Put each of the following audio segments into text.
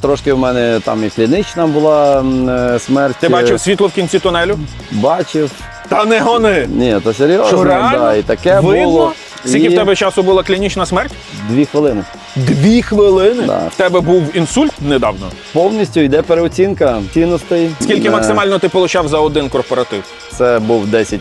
Трошки в мене там і клінічна була е, смерть. Ти Е, бачив світло в кінці тунелю? Бачив. Та не гони! Ні, то серйозно, Що реально? да, і таке Видно? було. Скільки і в тебе часу була клінічна смерть? Дві хвилини. Дві хвилини. Да. В тебе був інсульт недавно. Повністю йде переоцінка цінностей. Скільки Е, максимально ти получав за один корпоратив? Це був 10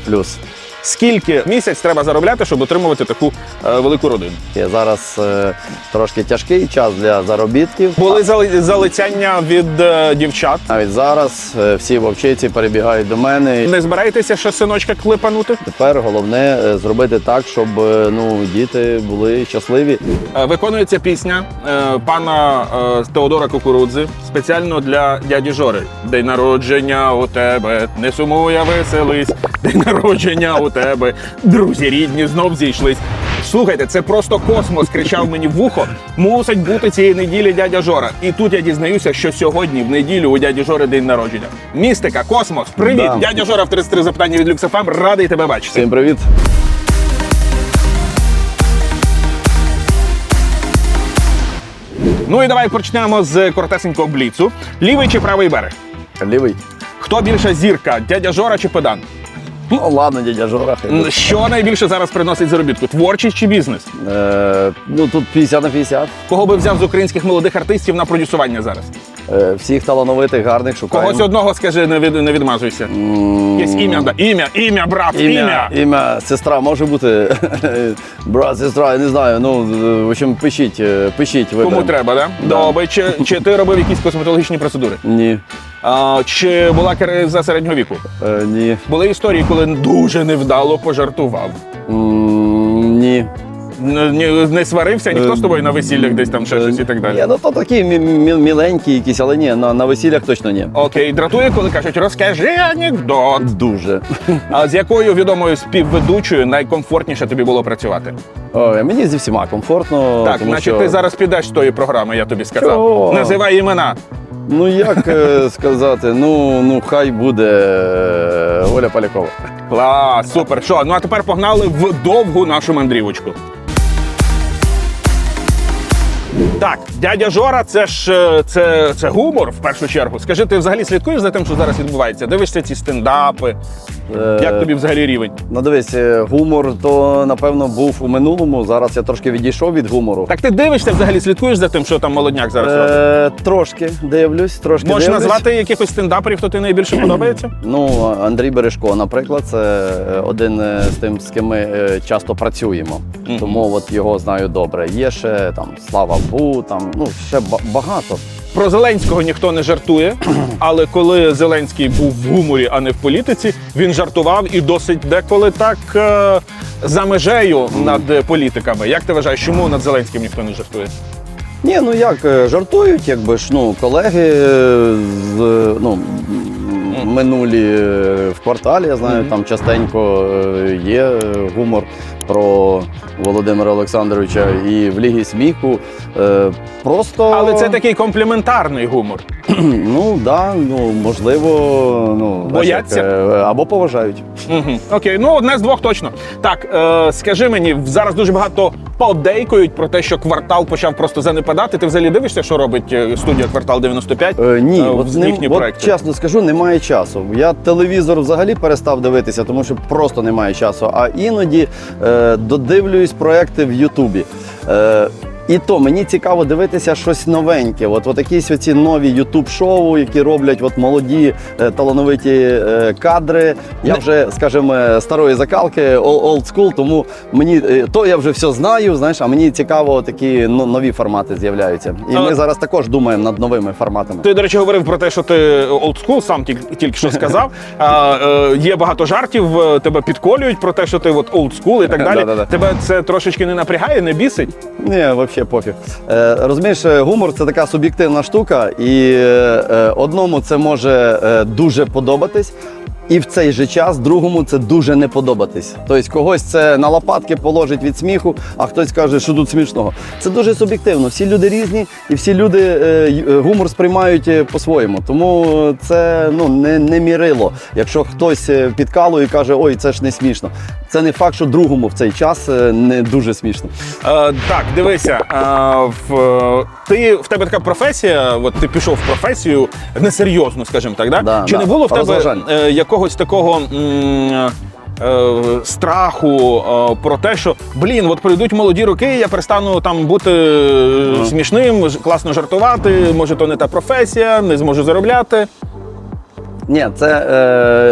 Скільки місяць треба заробляти, щоб отримувати таку е, велику родину? Є зараз е, трошки тяжкий час для заробітків. Були зали- залицяння від е, дівчат. Навіть зараз е, всі вовчиці перебігають до мене. Не збираєтеся ще синочка клепанути? Тепер головне е, зробити так, щоб е, ну, діти були щасливі. Е, Виконується пісня е, пана е, Теодора Кукурудзи спеціально для дяді Жори. День народження у тебе, не сумуй, а веселись. День народження у тебе. Друзі рідні знов зійшлись. Слухайте, це просто космос кричав мені в вухо. Мусить бути цієї неділі дядя Жора. І тут я дізнаюся, що сьогодні, в неділю, у дяді Жори день народження. Містика, космос, привіт! Да. Дядя Жора в 33 запитання від Люксофам. Радий тебе бачити. Всім привіт! Ну і давай почнемо з коротесенького бліцу. Лівий чи правий берег? Лівий. Хто більша зірка, дядя Жора чи педан? Ну ладно, дядя Жора. хай буде. Що найбільше зараз приносить заробітку? Творчість чи бізнес? Е, ну тут 50 на 50. Кого би взяв з українських молодих артистів на продюсування зараз? Е, всіх талановитих, гарних шукаємо. Когось одного скажи, не, від, не відмазуйся. Якесь ім'я, да. ім'я, ім'я, брат, ім'я. Ім'я, ім'я, сестра може бути. Брат, сестра, я не знаю. Ну, в общем, пишіть, е, пишіть. Кому треба, да? Да. Добре. Чи, чи ти робив якісь косметологічні процедури? Ні. А, чи була криза середнього віку? Е, ні. Були історії, коли дуже невдало пожартував. М. Ні- Не сварився, ніхто з тобою на весіллях десь там ще щось і так далі. Ні, ну то такі мі- мі- міленькі якісь, але ні, на, на весіллях точно ні. Окей, дратує, коли кажуть, розкажи анекдот. Дуже. А з якою відомою співведучою найкомфортніше тобі було працювати? Ой, мені зі всіма комфортно. так, тому значить, що... ти зараз підеш з тої програми, я тобі сказав. Чого? Називай імена. Ну як е, сказати, ну, ну хай буде е, Оля Полякова. Клас, супер. Що? Ну а тепер погнали в довгу нашу мандрівочку. Так, дядя Жора, це ж е, це, це гумор в першу чергу. Скажи, ти взагалі слідкуєш за тим, що зараз відбувається? Дивишся ці стендапи? Е, Як тобі взагалі рівень? Ну дивись, е, гумор то напевно був у минулому. Зараз я трошки відійшов від гумору. Так ти дивишся взагалі, слідкуєш за тим, що там молодняк зараз робить? Е, трошки дивлюсь, трошки Можеш дивлюсь. назвати якихось стендаперів, хто тобі найбільше подобається? Ну, Андрій Бережко, наприклад, це один з тим, з ким ми часто працюємо. Тому от його знаю добре. Є ще там Слава Бу, там ну ще багато. Про Зеленського ніхто не жартує, але коли Зеленський був в гуморі, а не в політиці, він жартував і досить деколи так е, за межею над політиками. Як ти вважаєш, чому над Зеленським ніхто не жартує? Ні, ну як е, жартують, якби ж ну колеги е, з е, ну. Минулі е, в кварталі, я знаю, там частенько е, є е, гумор про Володимира Олександровича і в Лігі сміху. Е, Просто Але це такий компліментарний гумор. ну да, ну можливо, ну Бояться? е, або поважають. Угу. Окей, ну одне з двох точно. Так, е, скажи мені, зараз дуже багато подейкують про те, що квартал почав просто занепадати. Ти взагалі дивишся, що робить е, студія квартал 95? Е, ні, Е, от, з їхні от проекти. чесно скажу, немає часу. Я телевізор взагалі перестав дивитися, тому що просто немає часу. А іноді е, додивлююсь проекти в Ютубі. І то мені цікаво дивитися щось новеньке. От, от якісь оці нові ютуб-шоу, які роблять от молоді е, талановиті е, кадри. Я Не- вже, скажімо, е, старої закалки, old school, тому мені е, то я вже все знаю, знаєш, а мені цікаво такі ну, нові формати з'являються. І А- ми зараз також думаємо над новими форматами. Ти, до речі, говорив про те, що ти олдскул, сам тільки, тільки що сказав. А, е, є багато жартів, е, тебе підколюють про те, що ти от олдскул і так далі. Тебе це трошечки не напрягає, не бісить. Ні, взагалі пофіг. Е, розумієш, е, гумор це така суб'єктивна штука, і е, е, одному це може е, дуже подобатись, І в цей же час другому це дуже не подобатись. Тобто когось це на лопатки положить від сміху, а хтось каже, що тут смішного. Це дуже суб'єктивно. Всі люди різні, і всі люди е, е, гумор сприймають е, по-своєму. Тому це ну не, не мірило. Якщо хтось підкалує і каже, ой, це ж не смішно. Це не факт, що другому в цей час не дуже смішно. Е, так, дивися, е, в, ти, в тебе така професія, от ти пішов в професію несерйозну, скажімо так, да? Да, Чи да, не було в тебе розважальну. Якогось такого. м, е, Страху е, про те, що блін, от пройдуть молоді роки, я перестану там бути е, смішним, класно жартувати. Може, то не та професія, не зможу заробляти. Ні, це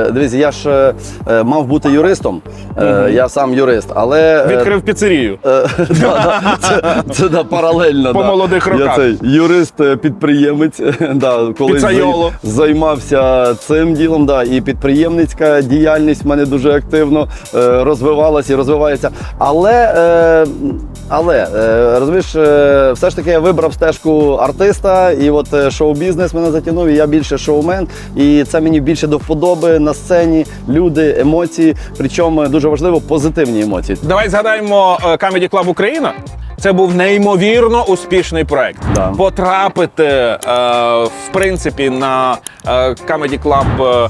е, дивіться, я ж е, е, мав бути юристом. Е, Я сам юрист, але е, Відкрив піцерію. Е, да, да, Це, це да, паралельно. По да. молодих Я роках. цей юрист-підприємець, да, колись Піцайоло. зай- займався цим ділом. Да, і підприємницька діяльність в мене дуже активно е, розвивалася і розвивається. Але, е, але е, розумієш, е, все ж таки я вибрав стежку артиста, і от е, шоу-бізнес мене затягнув, і я більше шоумен. І це мені більше до вподоби на сцені, люди, емоції. Причому дуже важливо позитивні емоції. Давай згадаємо е, Comedy Club Україна. Це був неймовірно успішний проект. Да. Потрапити, е, в принципі, на е, Comedy Club, е,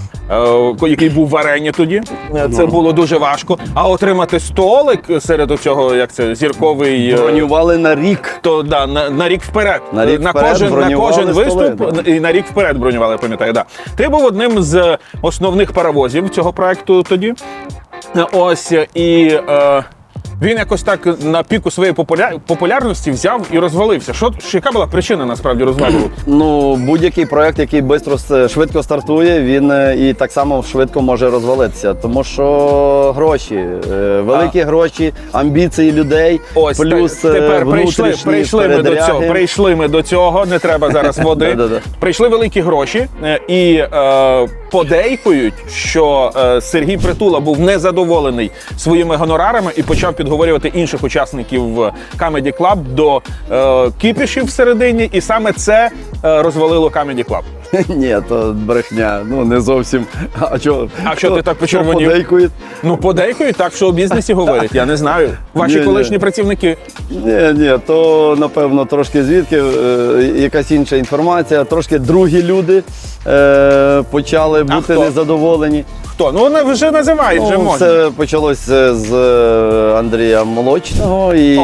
е, який був в арені тоді. е, Це Ну. було дуже важко. А отримати столик серед цього, як це, зірковий. е, Бронювали на рік. то да, на, на рік вперед. На рік вперед кожен, на бронювали кожен столи, виступ да. і на рік вперед бронювали, пам'ятаю. Да. Ти був одним з основних паровозів цього проекту тоді. Ось і. Е, він якось так на піку своєї популя- популярності взяв і розвалився. Що, яка була причина насправді розвалу? Ну, будь-який проект, який бистро швидко стартує, він е, і так само швидко може розвалитися. Тому що гроші, е, великі гроші, амбіції людей, Ось плюс е, тепер прийшли, прийшли ми до цього. Прийшли ми до цього. Не треба зараз води. Прийшли великі гроші, і е, подейкують, що е, Сергій Притула був незадоволений своїми гонорарами і почав підговорювати інших учасників е, Comedy Club до е, кіпішів всередині, і саме це е, розвалило Comedy Club. Ні, то брехня. Ну не зовсім. А чого? А що ти так почервонів? подейкує? Ну, подейкують так, що у бізнесі говорять. Я не знаю. Ваші Ні-ні. колишні працівники. Ні, ні, то напевно трошки звідки е, якась інша інформація. Трошки другі люди е, почали бути хто? незадоволені. Хто? Ну вони вже називають, вже Ну, можна. Це почалося з е, Андрія Молочного, і О!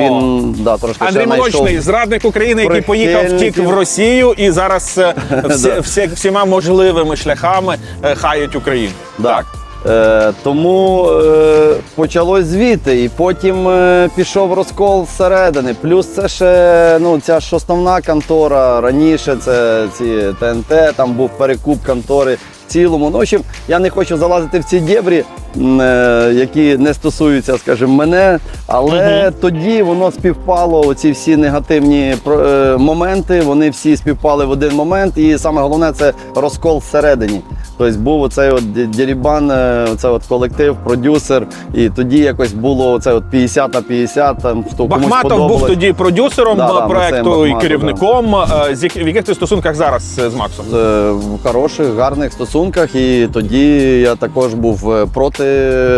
він да, трошки Андрій ще знайшов. Молочний, зрадник України, який поїхав втік в Росію і зараз е, всі, всі, всіма можливими шляхами е, хають Україну. Так. Е, тому е, почалось звідти, і потім е, пішов розкол зсередини. Плюс це ще ну, ця ж основна контора. Раніше це ці ТНТ, там був перекуп контори цілому. Ну, в общем, я не хочу залазити в ці дєбрі, е, які не стосуються, скажімо, мене. Але тоді воно співпало. Оці всі негативні е, моменти, вони всі співпали в один момент. І саме головне це розкол всередині. Тобто був оцей от дірібан, е, оцей от колектив, продюсер, і тоді якось було оце от 50 на 50, там хто комусь Бахматов був тоді продюсером Да, да, проекту і керівником. З як- в яких ти стосунках зараз з Максом? В хороших, гарних стосунках, і тоді я також був е, проти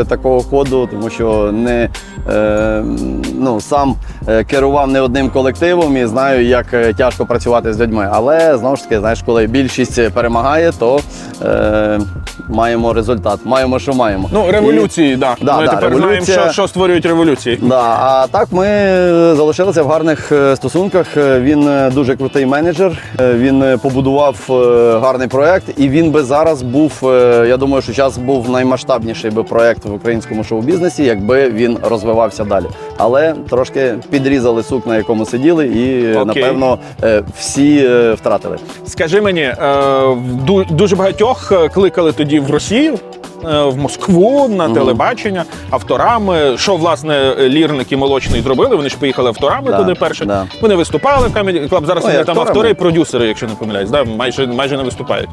такого ходу, тому що не е, ну, сам е, керував не одним колективом і знаю, як е, тяжко працювати з людьми. Але знову ж таки, знаєш, коли більшість перемагає, то е, маємо результат. Маємо, що маємо. Ну, революції, так. Да, Ми да, тепер революція. знаємо, що, що створюють революції. Да, а так ми залишилися в гарних е, стосунках. Е, Він е, дуже крутий менеджер. Е, Він е, побудував е, гарний проект, і він би зараз був. е, Я думаю, що зараз був наймасштабніший би проект в українському шоу-бізнесі, якби він розвивався далі. Але трошки підрізали сук, на якому сиділи, і Окей. напевно е, всі е, втратили. Скажи мені, е, дуже багатьох кликали тоді в Росію. В Москву на телебачення авторами. Що власне лірник і молочний зробили? Вони ж поїхали авторами Да, туди перше. да. Вони виступали в Comedy Club. Зараз Ой, вони там автори і продюсери, якщо не помиляюсь. Да? Майже майже не виступають.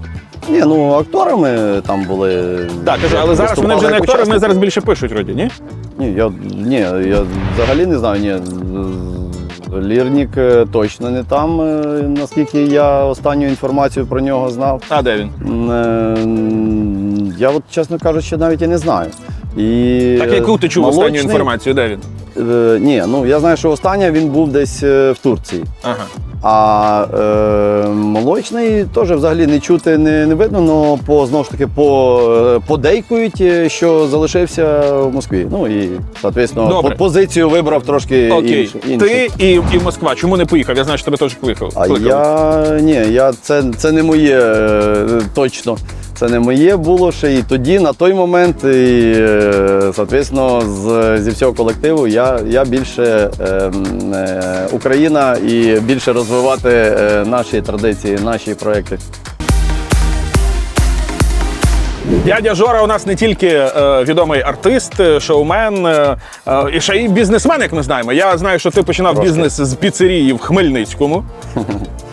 Ні, ну акторами там були. Так, кажу, але зараз вони вже не актори, вони зараз більше пишуть вроді, ні? Ні, я, ні, я взагалі не знаю. Ні. Лірнік е, точно не там, е, наскільки я останню інформацію про нього знав. А де він? Е, Я от, чесно кажучи, навіть і не знаю. І Так яку ти чув останню інформацію? Де він? Е, ні, ну я знаю, що останнє він був десь е, в Турції. Ага. А е, молочний теж взагалі не чути, не, не видно, але по знову ж таки по, е, подейкують, е, що залишився в Москві. Ну і соответственно, Добре. по- позицію вибрав трошки Окей. іншу. іншу. Ти і, і Москва. Чому не поїхав? Я знаю, що тебе теж поїхав. А я ні, я це, це не моє е, точно. Це не моє було ще і тоді, на той момент, і е, соответственно, з, зі всього колективу я, я більше е, е, Україна і більше розвивати е, наші традиції, наші проекти. Дядя Жора у нас не тільки е, відомий артист, е, шоумен, е, е, і ще й бізнесмен, як ми знаємо. Я знаю, що ти починав Трошки. бізнес з піцерії в Хмельницькому.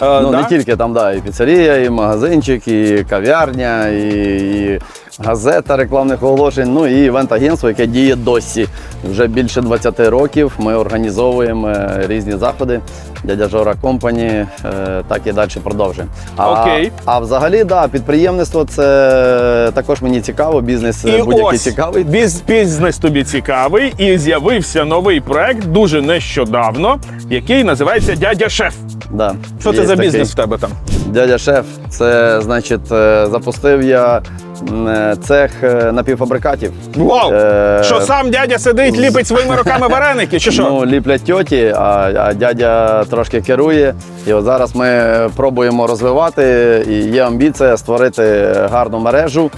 Е, Ну да? не тільки там, да, і піцерія, і магазинчик, і кав'ярня, і, і газета рекламних оголошень, ну і івент-агентство, яке діє досі. Вже більше 20 років ми організовуємо е, різні заходи. Дядя Жора Компані, е, так і далі продовжуємо. А, Окей. а взагалі, да, підприємництво це також мені цікаво, бізнес І будь-який ось цікавий. біз- бізнес тобі цікавий, і з'явився новий проект дуже нещодавно, який називається Дядя Шеф. Да, Що це за такий. бізнес в тебе там? Дядя шеф, це значить, е, запустив я цех е, напівфабрикатів. Вау! Е, Що сам дядя сидить, ліпить своїми руками вареники, чи що? Ну, ліплять тьоті, а, а дядя трошки керує. І от зараз ми пробуємо розвивати. І є амбіція створити гарну мережу.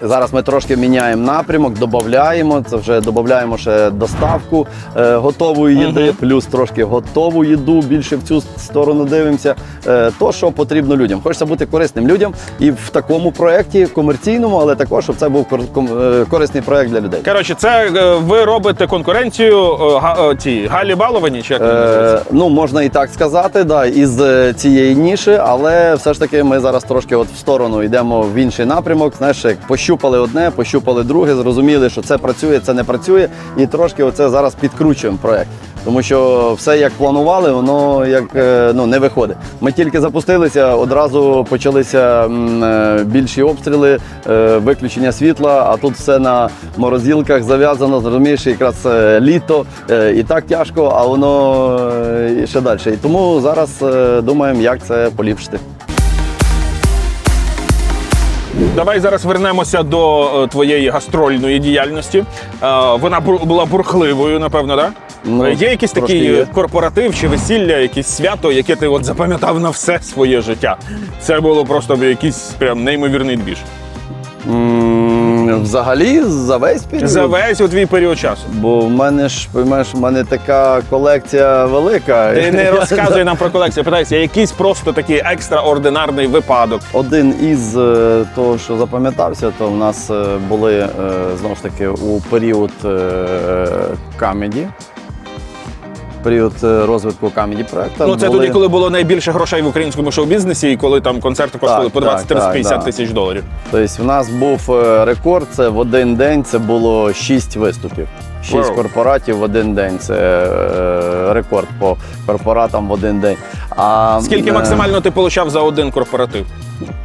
Зараз ми трошки міняємо напрямок, додаємо. Це вже додаємо ще доставку е, готової їди, Мгм. плюс трошки готову їду. Більше в цю сторону дивимося. Е, то, що потрібно людям. Хочеться бути корисним людям і в такому проєкті комерційному, але також, щоб це був е, корисний проєкт для людей. Коротше, це е, ви робите конкуренцію е, ті Галі Баловані, чи як Е, ну, можна і так сказати, да, із цієї ніші, але все ж таки ми зараз трошки от в сторону йдемо в інший напрямок. Знаєш, як пощупали одне, пощупали друге, зрозуміли, що це працює, це не працює, і трошки оце зараз підкручуємо проект. Тому що все як планували, воно як е, ну не виходить. Ми тільки запустилися, одразу почалися е, більші обстріли, е, виключення світла. А тут все на морозилках зав'язано. Зрозумієш, якраз літо і так тяжко, а воно і ще далі. І тому зараз думаємо, як це поліпшити. Давай зараз вернемося до твоєї гастрольної діяльності. Вона була бурхливою, напевно, так? Ну, є якийсь такий є. корпоратив чи весілля, якесь свято, яке ти от запам'ятав на все своє життя. Це було просто якийсь прям неймовірний двіж. М, Взагалі, за весь період. За весь у твій період часу. Бо в мене ж поймаєш, в мене така колекція велика. Ти не розказуй нам про колекцію. Питайся, якийсь просто такий екстраординарний випадок. Один із е, того, що запам'ятався, то в нас е, були е, знову ж таки у період камеді. Період е, розвитку камеді проекту. Ну це тоді, коли було найбільше грошей в українському шоу-бізнесі, і коли там концерти коштували Так, по 20, так, 30, так, 50 тисяч доларів. Тобто в нас був е, рекорд, це в один день це було 6 виступів. Шість Вау. корпоратів в один день. Це е, рекорд по корпоратам в один день. А, Скільки максимально ти получав за один корпоратив?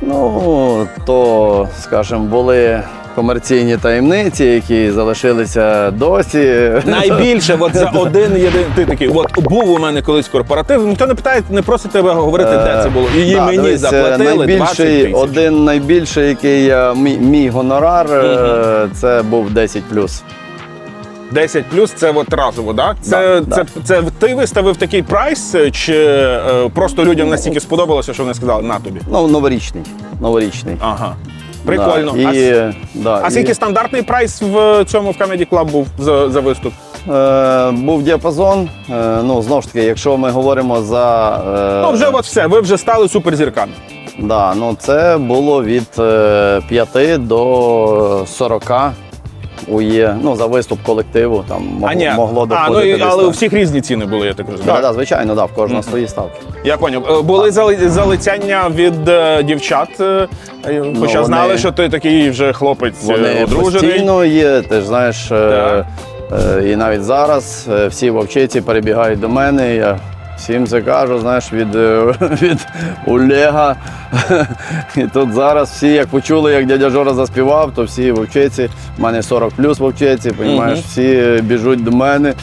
Ну, то, скажімо, були комерційні таємниці, які залишилися досі. Найбільше, от за один єдиний ти такий. От був у мене колись корпоратив. Ніхто не питає, не просить тебе говорити, де це було. І Да, мені дивись, е, заплатили 20 найбільший, тисяч. Один найбільший, який я мій, мій гонорар, е, це був 10 10 плюс це от разово, да? Це, Да, це, да. це, ти виставив такий прайс, чи е, просто людям настільки сподобалося, що вони сказали на тобі? Ну, новорічний. Новорічний. Ага. Прикольно. Да, і, а да, а і, скільки стандартний прайс в цьому в Comedy Club був за, за виступ? е, був діапазон. Е, ну, знову ж таки, якщо ми говоримо за. Е, Ну, вже от все, ви вже стали суперзірками. Да, ну це було від е, 5 до 40 у є, ну, за виступ колективу, там мог, а, ні. могло а, доходити. ну, і, але у всіх різні ціни були, я так розумію. Да, да, звичайно, да, в кожного свої ставки. Я поняв. Е, Були зали- залицяння від е, дівчат, е, хоча вони- знали, що ти такий вже хлопець Вони одружений. постійно є, ти ж знаєш, е, е, і навіть зараз всі вовчиці перебігають до мене. Я Всім це кажу, знаєш, від, е, від Олега. І тут зараз всі, як почули, як дядя Жора заспівав, то всі вовчиці, в мене 40 плюс вовчиці, розумієш, всі біжуть до мене.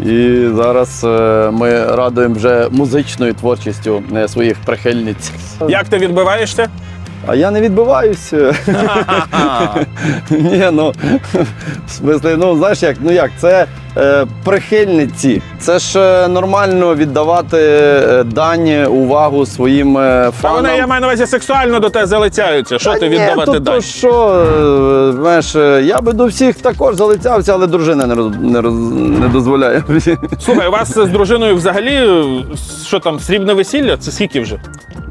І зараз е, ми радуємо вже музичною творчістю е, своїх прихильниць. Як ти відбиваєшся? А я не відбиваюся. Ні, ну ну знаєш як, ну як, це е, прихильниці. Це ж е, нормально віддавати е, дань, увагу своїм е, Та вони, я маю на увазі, сексуально до тебе залицяються. Що Та ти ні, віддавати то, далі? то що, знаєш, я би до всіх також залицявся, але дружина не, роз, не, роз, не дозволяє. Слухай, у вас з дружиною взагалі що там, срібне весілля? Це скільки вже?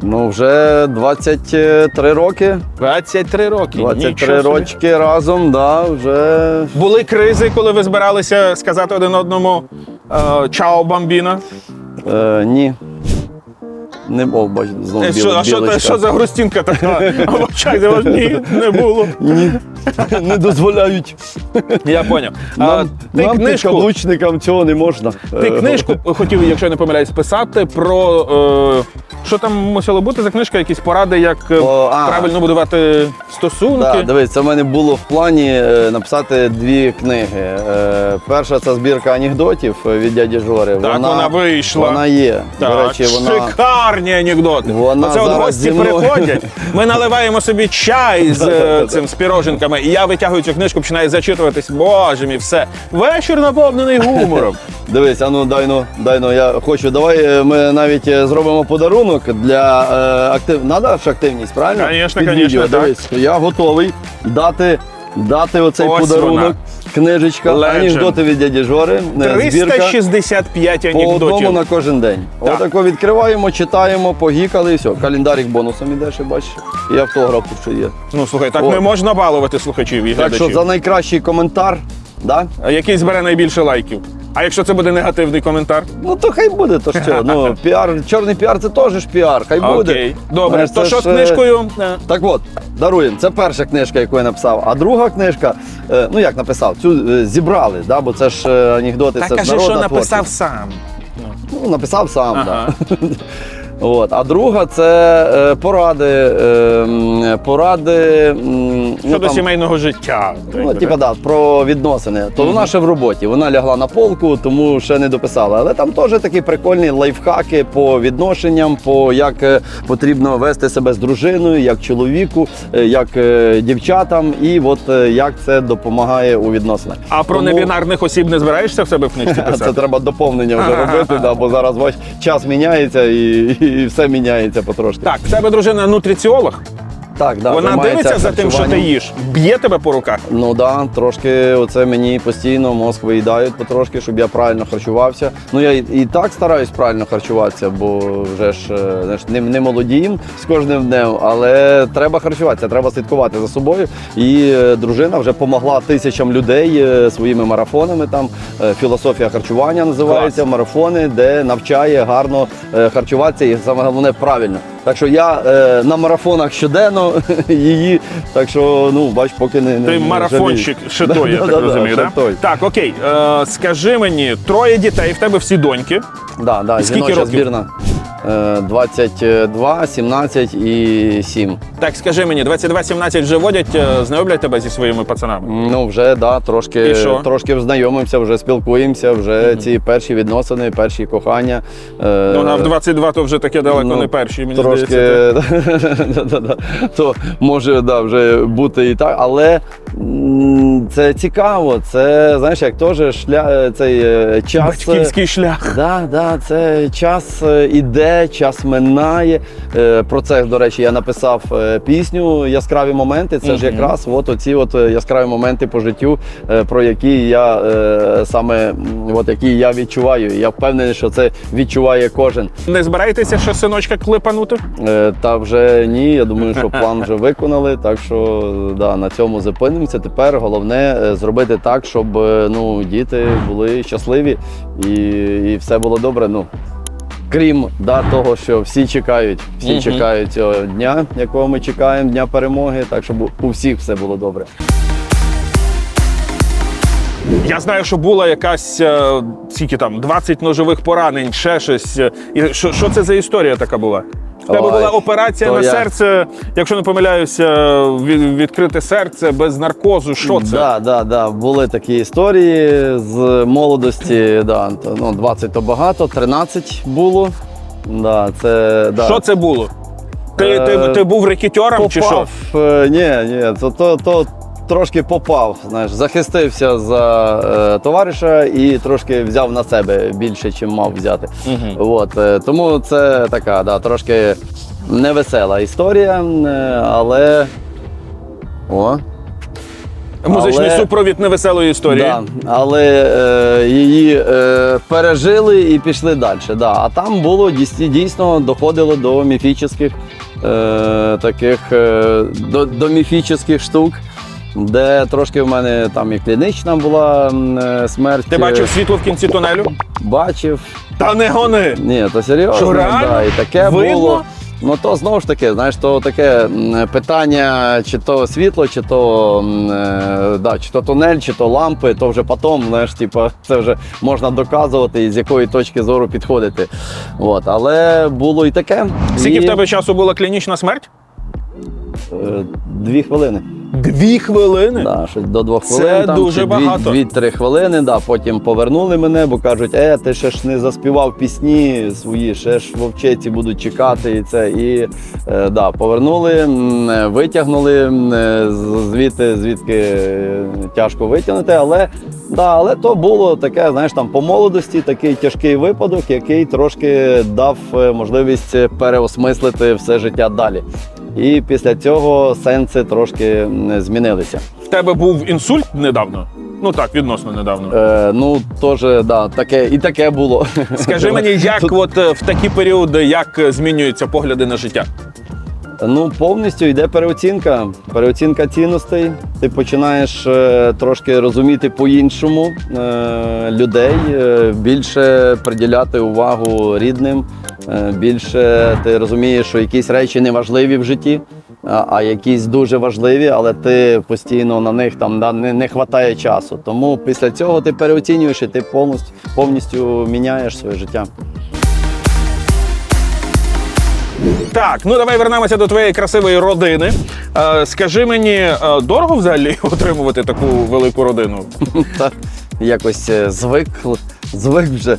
Ну, вже 23 роки. 23 роки. 23 Нічого собі. рочки разом, да, вже Були кризи, коли ви збиралися сказати один одному е, Чао, бамбіна. Е, ні. Не о, бач, знову Е, Що, а що, білочка. та- що за грустинка така? А в очах де, ні, не було. Ні, не дозволяють. Я поняв. А, Нам, ти нам книжку, підкаблучникам цього не можна. ти Е, книжку хотів, якщо я не помиляюсь, писати про. Е, що там мусило бути за книжка? Якісь поради, як е, О, а. правильно будувати стосунки. Да, дивись, це в мене було в плані е, написати дві книги. Е, перша це збірка анекдотів від дяді Жори. Так, вона вийшла. Вона є. Так, До речі, вона. Шикарні анекдоти. Вона Оце от зараз гості зі мною. приходять, ми наливаємо собі чай з е, цим з піроженками, і я витягую цю книжку, починаю зачитуватись. Боже мій, все. Вечір наповнений гумором. Дивись, а ну дай ну, дай ну, я хочу. Давай е, ми навіть е, зробимо подарунок для е, актив. Надо ж активність, правильно? Конечно, Під конечно, відео. так. Дивись, я готовий дати, дати оцей Ось подарунок. вона. Книжечка, Legend. анекдоти від дяді Жори. не, Збірка. 365 По одному анекдотів. на кожен день. Так. Отако відкриваємо, читаємо, погікали і все. Календарик бонусом іде, ще бачиш. І автограф тут ще є. Ну слухай, так О. не можна балувати слухачів і Так глядачів. що за найкращий коментар, да? А Який збере найбільше лайків. А якщо це буде негативний коментар? ну то хай буде, то що. Ну, піар, чорний піар це теж ж піар, хай буде. Окей. Добре, Знаєш, то це що з ж, е, книжкою? Е, Так от, даруємо. Це перша книжка, яку я написав. А друга книжка, е, ну як написав, цю е, зібрали, да, бо це ж е, анекдоти, Та це ж кажи, народна що написав творчість. сам. Ну, написав сам, Ага. так. От. А друга це е, поради, е, м, поради ну, Щодо там, сімейного життя. Ну, типа, да, про відносини. То вона ще в роботі. Вона лягла на полку, тому ще не дописала. Але там теж такі прикольні лайфхаки по відношенням, по як е, потрібно вести себе з дружиною, як чоловіку, е, як дівчатам, і от як це допомагає у відносинах. А про Тому- небінарних осіб не збираєшся в себе в книжці Це треба доповнення вже робити, да, бо зараз бач, час міняється і, і все міняється потрошки. Так, в тебе дружина нутриціолог. Так да, Вона займається дивиться за тим, що ти харчуванням. їш. Б'є тебе по руках. Ну да, трошки оце мені постійно мозк виїдають потрошки, щоб я правильно харчувався. Ну я і, і так стараюсь правильно харчуватися, бо вже ж е, знаєш, не, не молодієм з кожним днем, але треба харчуватися, треба слідкувати за собою. І е, дружина вже допомогла тисячам людей е, своїми марафонами. Там е, філософія харчування називається марафони, де навчає гарно е, харчуватися і саме головне правильно. Так що я е, на марафонах щоденно її, так що ну бач, поки не, Ти не марафончик ще той, я так розумію, да? Так, окей. Е, скажи мені, троє дітей, в тебе всі доньки. Да, да, скільки жіноча років? збірна. Е, 22, 17 і 7. Так, скажи мені, 22-17 вже водять, е, знайомлять тебе зі своїми пацанами. Ну, вже да, трошки, трошки знайомимося, вже спілкуємося, вже ці перші відносини, перші кохання. Е, Ну, а в 22 то вже таке далеко ну, не перші, мені трошки здається. то може да, вже бути і так, але це цікаво. Це знаєш, як теж шля, цей е, час. Батьківський шлях. Да, да, це час іде, час минає. Про це, до речі, я написав пісню Яскраві моменти. Це ж якраз от оці от е, яскраві моменти по життю, е, про які я е, саме от які я відчуваю. Я впевнений, що це відчуває кожен. Не збираєтеся ще синочка клепанути? Та вже ні, я думаю, що план вже виконали. Так що да, на цьому зупинимося. Тепер головне зробити так, щоб ну, діти були щасливі і, і все було добре. Ну, крім да, того, що всі чекають, всі угу. чекають цього дня, якого ми чекаємо, дня перемоги, так щоб у всіх все було добре. Я знаю, що була якась е, скільки там 20 ножових поранень, ще щось. е, І що, що це за історія така була? В тебе Ой, була операція на я- серце, якщо не помиляюся, відкрите серце без наркозу. Що це? Да, да, да. Були такі історії з молодості. Да, ну, 20 то багато, 13 було. Да, це, да. Що це було? Ти, ти, Е, ти був рекетьором чи що? Е, ні, ні, то, то, то трошки попав. Знаєш, захистився за е, товариша і трошки взяв на себе більше, чим мав взяти. Угу. От, е, тому це така, да, трошки невесела історія, е, але. О, Музичний Але- супровід невеселої історії. Да, але е, її е, пережили і пішли далі. Да. А там було дійсно, дійсно доходило до міфічних е, таких е, до, до міфічних штук, де трошки в мене там і клінічна була е, смерть. Ти бачив світло в кінці тунелю? Бачив. Та не гони! Ні, то серйозно. Що, реально? Да, і таке Видно? було. Ну то знову ж таки, знаєш, то таке м, питання, чи то світло, чи то, м, е, да, чи то тунель, чи то лампи, то вже потім, знаєш, типу, це вже можна доказувати і з якої точки зору підходити. От, але було і таке. Скільки і, в тебе часу була клінічна смерть? е, дві хвилини. Дві хвилини. Да, щось до двох Це хвилин. Там, дуже чи багато. Дві, дві-три хвилини, да, потім повернули мене, бо кажуть, е, ти ще ж не заспівав пісні свої, ще ж вовчеці будуть чекати і це. І е, да, повернули, витягнули е, звідти, звідки е, тяжко витягнути. Але, да, але то було таке, знаєш, там по молодості такий тяжкий випадок, який трошки дав е, можливість переосмислити все життя далі. І після цього сенси трошки змінилися. В тебе був інсульт недавно? Ну так, відносно недавно. Е, ну, теж, да, таке, і таке було. Скажи мені, як Тут, от е, в такі періоди як е, змінюються погляди на життя? ну, повністю йде переоцінка. Переоцінка цінностей. Ти починаєш е, трошки розуміти по-іншому е, людей, е, більше приділяти увагу рідним, е, більше ти розумієш, що якісь речі не важливі в житті. А якісь дуже важливі, але ти постійно на них там да, не, не вистачає часу. Тому після цього ти переоцінюєш і ти повністю, повністю міняєш своє життя. Так, ну давай вернемося до твоєї красивої родини. Е, скажи мені, е, дорого взагалі отримувати таку велику родину? Та якось е, звик, звик вже.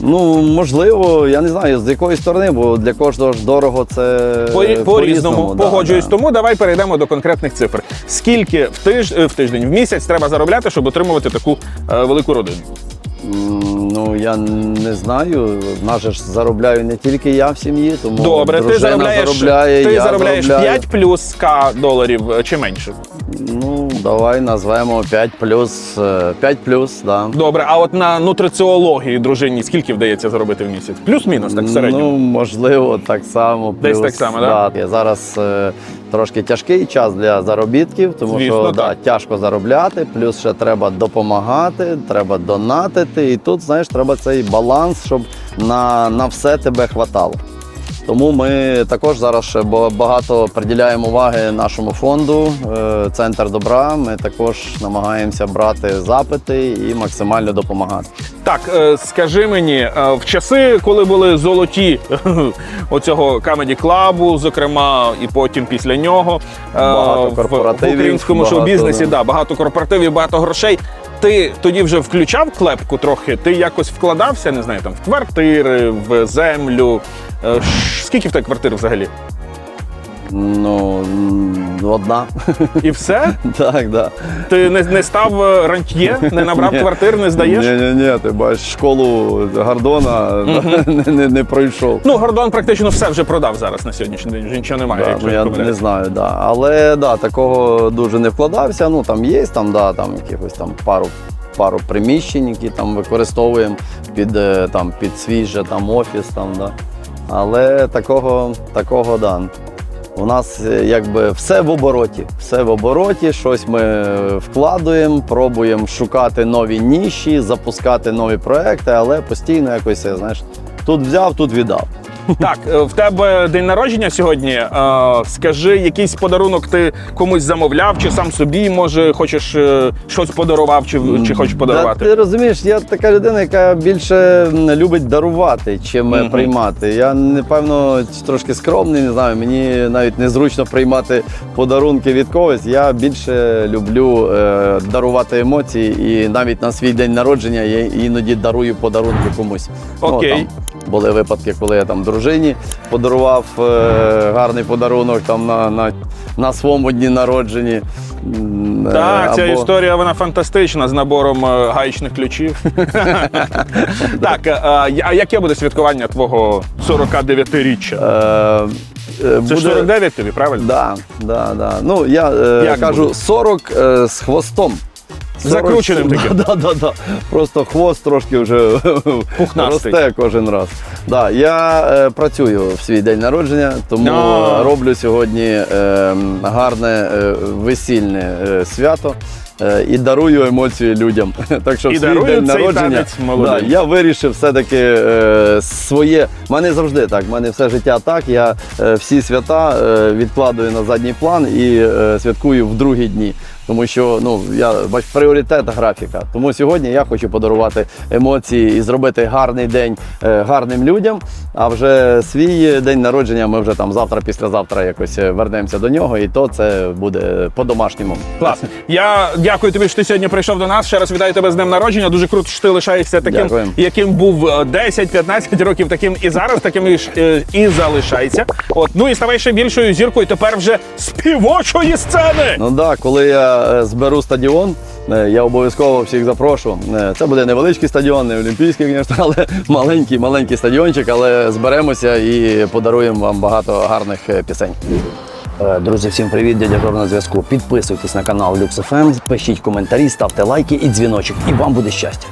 Ну, можливо, я не знаю, з якої сторони, бо для кожного ж дорого це По, е, по-різному да, погоджуюсь. да. Тому давай перейдемо до конкретних цифр. Скільки в тиж е, в тиждень, в місяць треба заробляти, щоб отримувати таку е, велику родину? Ну, я не знаю. В нас же ж заробляю не тільки я в сім'ї, тому Добре, ти заробляєш, заробляє, ти я заробляєш заробляю. 5 плюс К доларів е, чи менше. Ну, давай назвемо 5 плюс, е, 5 плюс, да. Добре, а от на нутриціології дружині скільки вдається заробити в місяць? Плюс-мінус, так в середньому. Ну, можливо, так само. Десь так само, да? Є Зараз е, трошки тяжкий час для заробітків, тому Звісно, що так. да, тяжко заробляти, плюс ще треба допомагати, треба донатити. І тут, знаєш, треба цей баланс, щоб на, на все тебе хватало. Тому ми також зараз ще багато приділяємо уваги нашому фонду е, Центр добра. Ми також намагаємося брати запити і максимально допомагати. Так, е, скажи мені, е, в часи, коли були золоті оцього Comedy клабу, зокрема, і потім після нього Багато в- в, корпоративів, українському багато, шоу-бізнесі, да. да, багато корпоративів, багато грошей. Ти тоді вже включав клепку трохи? Ти якось вкладався, не знаю, там в квартири, в землю. Е, Скільки в тебе квартир взагалі? Ну, м, одна. І все? так, да. Ти не, не став е, рантьє, не набрав Ні. квартир, не здаєш? Ні, ні, ні, ти бачиш, школу Гордона не, не, не пройшов. Ну, Гордон практично все вже продав зараз на сьогоднішній день. Вже нічого немає. Да, якщо ну, я я не не помиляюсь. знаю, да. Але да, такого дуже не вкладався. Ну там є там, да, там якихось там пару. Пару приміщень, які там використовуємо під, е, там, під свій же там офіс. Там, да. Але такого, такого да. У нас е, якби все в обороті. Все в обороті, щось ми вкладуємо, пробуємо шукати нові ніші, запускати нові проекти, але постійно якось, знаєш, тут взяв, тут віддав. Так, е, в тебе день народження сьогодні. Е, Скажи, якийсь подарунок ти комусь замовляв, чи сам собі, може, хочеш е, щось подарував, чи, чи хочеш Та, подарувати? ти розумієш, я така людина, яка більше любить дарувати, чим Мгм. приймати. Я напевно трошки скромний, не знаю. Мені навіть незручно приймати подарунки від когось. Я більше люблю е, дарувати емоції, і навіть на свій день народження я іноді дарую подарунки комусь. Окей. Ну, там були випадки, коли я там дружині подарував е, гарний подарунок там на, на, на своєму дні народженні. Е, Так, ця історія вона фантастична з набором е, ключів. так, а яке буде святкування твого 49-річчя? Е, е, Це ж 49 тобі, правильно? Да, да, да. Ну, я е, кажу буде? 40 е, з хвостом. 40 Закрученим таким. Да, да, да. Просто хвост трошки вже Пухнастий. росте кожен раз. Да, я е, працюю в свій день народження, тому А. роблю сьогодні е, гарне е, весільне е, свято. е, І дарую емоції людям. Так що в І свій дарую день цей народження танець молодим. да, я вирішив все-таки е, своє. У мене завжди так. У мене все життя так. Я е, всі свята е, відкладую на задній план і е, святкую в другі дні. Тому що ну я бач пріоритет графіка. Тому сьогодні я хочу подарувати емоції і зробити гарний день е, гарним людям. А вже свій день народження ми вже там завтра, післязавтра якось е, вернемося до нього, і то це буде по-домашньому. Клас. Я дякую тобі, що ти сьогодні прийшов до нас. Ще раз вітаю тебе з днем народження. Дуже круто, що ти лишаєшся таким, Дякую. яким був е, 10-15 років, таким і зараз, таким і, е, і залишайся. От ну і ставай ще більшою зіркою тепер вже співочої сцени. Ну да, коли я е, зберу стадіон, е, я обов'язково всіх запрошу. Е, Це буде невеличкий стадіон, не олімпійський, звісно, але маленький, маленький стадіончик, але зберемося і подаруємо вам багато гарних пісень. Друзі, всім привіт, дядя Жор на зв'язку. Підписуйтесь на канал LuxFM, пишіть коментарі, ставте лайки і дзвіночок, і вам буде щастя.